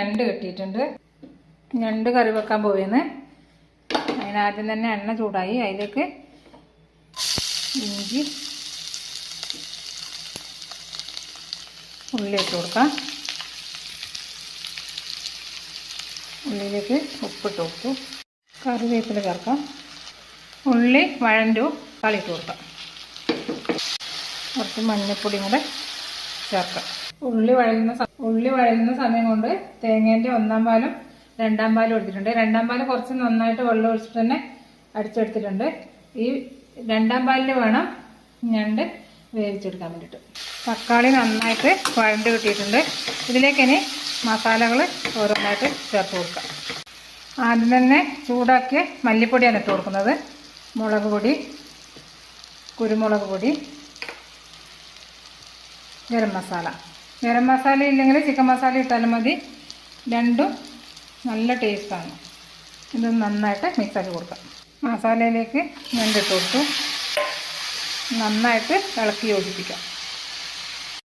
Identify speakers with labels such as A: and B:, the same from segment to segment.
A: ഞണ്ട് കെട്ടിയിട്ടുണ്ട്. ഞണ്ട് കറി വെക്കാൻ പോവുകയെന്ന് അതിനാദ്യം തന്നെ എണ്ണ ചൂടായി. അതിലേക്ക് ഇഞ്ചി ഉള്ളി ഇട്ട് കൊടുക്കാം. ഉള്ളിയിലേക്ക് ഉപ്പിട്ട് കൊടുത്തു. കറിവേപ്പില ചേർക്കാം. ഉള്ളി വഴണ്ടു കളിയിട്ട് കൊടുക്കാം. കുറച്ച് മഞ്ഞൾപ്പൊടിയും കൂടെ ചേർക്കാം. ഉള്ളി വഴലുന്ന ഉള്ളി വഴലുന്ന സമയം കൊണ്ട് തേങ്ങേന്റെ ഒന്നാം പാലും രണ്ടാം പാലും എടുത്തിട്ടുണ്ട്. രണ്ടാം പാൽ കുറച്ച് നന്നായിട്ട് വെള്ളം ഒഴിച്ചിട്ട് തന്നെ അടിച്ചെടുത്തിട്ടുണ്ട്. ഈ രണ്ടാം പാലിൽ വേണം ഞണ്ട് വേവിച്ചെടുക്കാൻ വേണ്ടിയിട്ട് തക്കാളി നന്നായിട്ട് വഴണ്ട് കിട്ടിയിട്ടുണ്ട്. ഇതിലേക്ക് ഇനി മസാലകൾ ഓരോന്നായിട്ട് ചേർത്ത് കൊടുക്കാം. ആദ്യം തന്നെ ചൂടാക്കിയ മല്ലിപ്പൊടിയാണ് ഇട്ട് കൊടുക്കുന്നത്. മുളക് പൊടി കുരുമുളക് പൊടി ഗരം മസാല. ഗരം മസാല ഇല്ലെങ്കിൽ ചിക്കൻ മസാല ഇട്ടാലും മതി. രണ്ടും നല്ല ടേസ്റ്റാണ് ഇത് നന്നായിട്ട് മിക്സാക്കി കൊടുക്കാം മസാലയിലേക്ക് ഞണ്ടിട്ട് കൊടുത്തു. നന്നായിട്ട് ഇളക്കി യോജിപ്പിക്കാം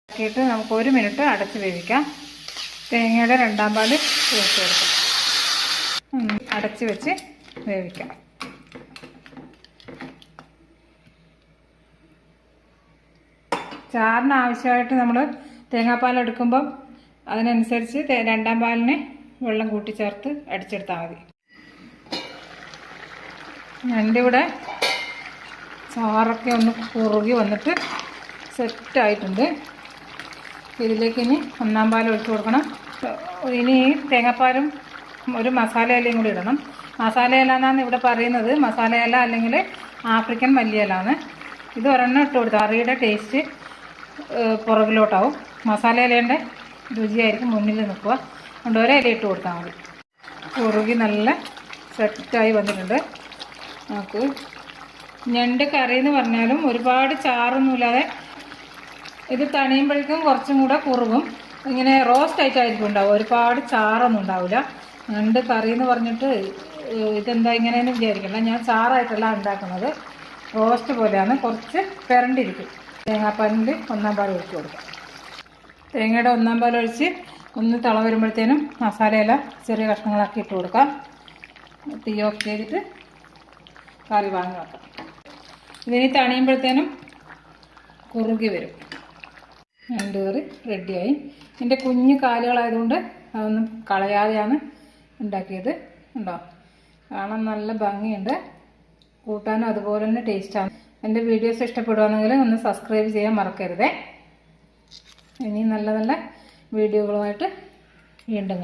A: ഇളക്കിയിട്ട് നമുക്ക് ഒരു മിനിറ്റ് അടച്ച് വേവിക്കാം. തേങ്ങയുടെ രണ്ടാം പാൽ ചേർത്ത് കൊടുക്കാം. അടച്ച് വെച്ച് വേവിക്കാം. ചാറിന് ആവശ്യമായിട്ട് നമ്മൾ തേങ്ങാപ്പാൽ എടുക്കുമ്പം അതിനനുസരിച്ച് രണ്ടാം പാലിന് വെള്ളം കൂട്ടി ചേർത്ത് അടിച്ചെടുത്താൽ മതി. എന്റെ ഇവിടെ ചാറൊക്കെ ഒന്ന് കുറുകി വന്നിട്ട് സെറ്റായിട്ടുണ്ട്. ഇതിലേക്ക് ഇനി ഒന്നാം പാൽ ഒഴിച്ചു കൊടുക്കണം. ഇനി തേങ്ങാപ്പാലും ഒരു മസാല ഇലയും കൂടി ഇടണം. മസാല ഇല എന്നാണ് ഇവിടെ പറയുന്നത്. മസാല ഇല അല്ലെങ്കിൽ ആഫ്രിക്കൻ മല്ലിയിലാണ് ഇത് ഒരെണ്ണം ഇട്ട് കൊടുത്താൽ കറിയുടെ ടേസ്റ്റ് പുറകിലോട്ടാവും. മസാല ഇലയുടെ രുചിയായിരിക്കും മുന്നിൽ നിൽക്കുക. അതുകൊണ്ട് ഒരേ ഇല ഇട്ട് കൊടുത്താൽ മതി. കുറുകി നല്ല സെറ്റായി വന്നിട്ടുണ്ട്. നമുക്ക് ഞണ്ട് കറി എന്ന് പറഞ്ഞാലും ഒരുപാട് ചാറൊന്നുമില്ലാതെ ഇത് തണിയുമ്പോഴേക്കും കുറച്ചും കൂടെ കുറുകും. ഇങ്ങനെ റോസ്റ്റ് ആയിട്ടായിരിക്കും ഉണ്ടാവും ഒരുപാട് ചാറൊന്നും ഉണ്ടാവില്ല. ഞണ്ട് കറി എന്ന് പറഞ്ഞിട്ട് ഇതെന്താ ഇങ്ങനെയെന്ന് വിചാരിക്കണ്ട. ഞാൻ ചാറായിട്ടല്ല ഉണ്ടാക്കുന്നത്. റോസ്റ്റ് പോലെയാണ്. കുറച്ച് പെരണ്ടിരിക്കും. തേങ്ങാപ്പാലിൽ ഒന്നാം പാൽ ഒഴിച്ച് കൊടുക്കാം. തേങ്ങയുടെ ഒന്നാം പാൽ ഒഴിച്ച് ഒന്ന് തള വരുമ്പോഴത്തേനും മസാലയില ചെറിയ കഷ്ണങ്ങളാക്കി ഇട്ട് കൊടുക്കാം. തീ ഓഫ് ചെയ്തിട്ട് കറി വാങ്ങി വെക്കാം. ഇതിനി തണിയുമ്പോഴത്തേനും കുറുകി വരും. രണ്ട് കറി റെഡിയായി. എന്റെ കുഞ്ഞു കാലുകളായതുകൊണ്ട് അതൊന്നും കളയാതെയാണ് ഉണ്ടാക്കിയത് ഉണ്ടോ കാണാൻ നല്ല ഭംഗിയുണ്ട്. കൂട്ടാനും അതുപോലെ തന്നെ ടേസ്റ്റാണ് എന്റെ വീഡിയോസ് ഇഷ്ടപ്പെടുകയാണെങ്കിൽ ഒന്ന് സബ്സ്ക്രൈബ് ചെയ്യാൻ മറക്കരുതേ. ഇനി നല്ല നല്ല വീഡിയോകളുമായിട്ട് വീണ്ടും